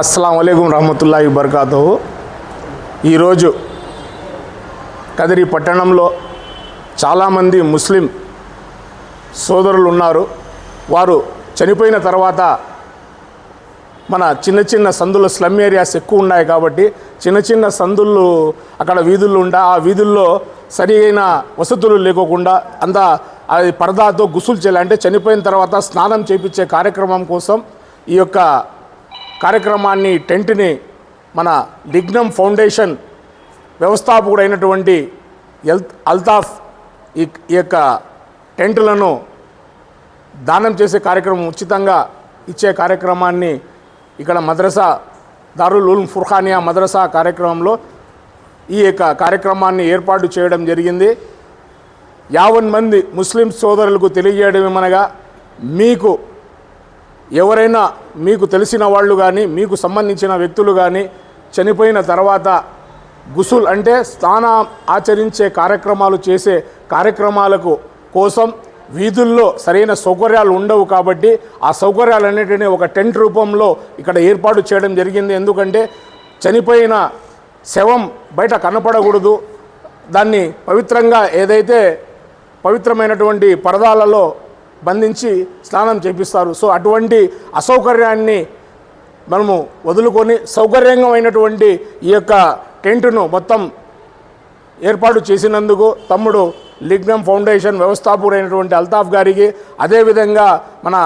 అస్సలం అయికం రహమతుల్లా బర్కాతు ఈరోజు కదిరి పట్టణంలో చాలామంది ముస్లిం సోదరులు ఉన్నారు. వారు చనిపోయిన తర్వాత మన చిన్న చిన్న సందుల స్లమ్ ఏరియాస్ ఎక్కువ ఉన్నాయి కాబట్టి చిన్న చిన్న సందులు అక్కడ వీధుల్లో ఉండ ఆ వీధుల్లో సరి అయిన వసతులు లేకోకుండా అంత అది పరదాతో గుసులు చేయాలంటే చనిపోయిన తర్వాత స్నానం చేపించే కార్యక్రమం కోసం ఈ యొక్క కార్యక్రమాన్ని టెంట్ని మన లిగ్నం ఫౌండేషన్ వ్యవస్థాపకుడైనటువంటి ఎల్ అల్తాఫ్ ఈ ఈ యొక్క టెంట్లను దానం చేసే కార్యక్రమం ఉచితంగా ఇచ్చే కార్యక్రమాన్ని ఇక్కడ మద్రసా దారుల్ ఉల్ ఫుర్ఖానియా మద్రసా కార్యక్రమంలో ఈ యొక్క కార్యక్రమాన్ని ఏర్పాటు చేయడం జరిగింది. యావన్ మంది ముస్లిం సోదరులకు తెలియజేయడం ఏమనగా మీకు ఎవరైనా మీకు తెలిసిన వాళ్ళు కానీ మీకు సంబంధించిన వ్యక్తులు కానీ చనిపోయిన తర్వాత గుసుల్ అంటే స్థాన ఆచరించే కార్యక్రమాలు చేసే కార్యక్రమాలకు కోసం వీధుల్లో సరైన సౌకర్యాలు ఉండవు కాబట్టి ఆ సౌకర్యాలన్నిటినీ ఒక టెంట్ రూపంలో ఇక్కడ ఏర్పాటు చేయడం జరిగింది. ఎందుకంటే చనిపోయిన శవం బయట కనపడకూడదు. దాన్ని పవిత్రంగా ఏదైతే పవిత్రమైనటువంటి పరదాలలో బంధించి స్నానం చేపిస్తారు. సో అటువంటి అసౌకర్యాన్ని మనము వదులుకొని సౌకర్యంగా ఈ యొక్క టెంటును మొత్తం ఏర్పాటు చేసినందుకు తమ్ముడు లిగ్నం ఫౌండేషన్ వ్యవస్థాపకుడైనటువంటి అల్తాఫ్ గారికి అదేవిధంగా మన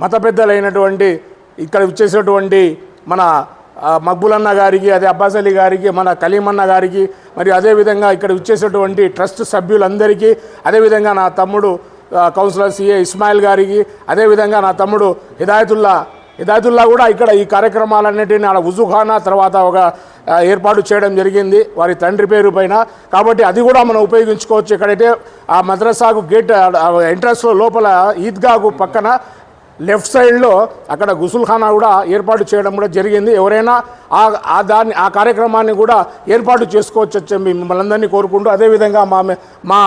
మత పెద్దలైనటువంటి ఇక్కడ ఇచ్చేసినటువంటి మన మక్బులన్న గారికి అదే అబ్బాస్ అలీ గారికి మన కలీమన్న గారికి మరియు అదేవిధంగా ఇక్కడ ఇచ్చేసినటువంటి ట్రస్ట్ సభ్యులందరికీ అదేవిధంగా నా తమ్ముడు కౌన్సిలర్ సిఏ ఇస్మాయిల్ గారికి. అదేవిధంగా నా తమ్ముడు హిదాయతుల్లా. హిదాయతుల్లా కూడా ఇక్కడ ఈ కార్యక్రమాలన్నిటిని ఆడ ఉజుఖానా తర్వాత ఒక ఏర్పాటు చేయడం జరిగింది. వారి తండ్రి పేరు పైన. కాబట్టి అది కూడా మనం ఉపయోగించుకోవచ్చు. ఎక్కడైతే ఆ మద్రసాకు గేట్ ఎంట్రన్స్లో లోపల ఈద్గాకు పక్కన లెఫ్ట్ సైడ్లో అక్కడ గుసుల్ఖానా కూడా ఏర్పాటు చేయడం కూడా జరిగింది. ఎవరైనా ఆ దాన్ని ఆ కార్యక్రమాన్ని కూడా ఏర్పాటు చేసుకోవచ్చు మిమ్మల్ని అందరినీ కోరుకుంటూ అదేవిధంగా మా మా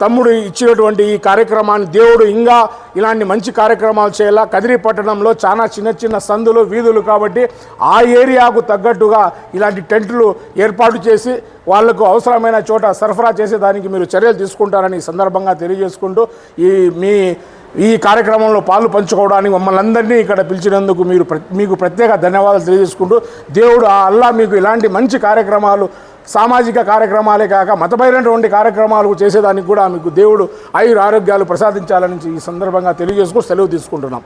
తమ్ముడు ఇచ్చినటువంటి ఈ కార్యక్రమాన్ని దేవుడు ఇంకా ఇలాంటి మంచి కార్యక్రమాలు చేయాలా? కదిరి పట్టణంలో చాలా చిన్న చిన్న సందులు వీధులు కాబట్టి ఆ ఏరియాకు తగ్గట్టుగా ఇలాంటి టెంట్లు ఏర్పాటు చేసి వాళ్ళకు అవసరమైన చోట సరఫరా చేసే దానికి మీరు చర్యలు తీసుకుంటారని సందర్భంగా తెలియజేసుకుంటూ ఈ మీ ఈ కార్యక్రమంలో పాలు పంచుకోవడానికి మమ్మల్ని అందరినీ ఇక్కడ పిలిచినందుకు మీరు మీకు ప్రత్యేక ధన్యవాదాలు తెలియజేసుకుంటూ దేవుడు ఆ అల్లా మీకు ఇలాంటి మంచి కార్యక్రమాలు సామాజిక కార్యక్రమాలే కాక మతపైనటువంటి కార్యక్రమాలు చేసేదానికి కూడా మీకు దేవుడు ఆయుర ఆరోగ్యాలు ప్రసాదించాలని ఈ సందర్భంగా తెలియజేసుకుని సెలవు తీసుకుంటున్నాం.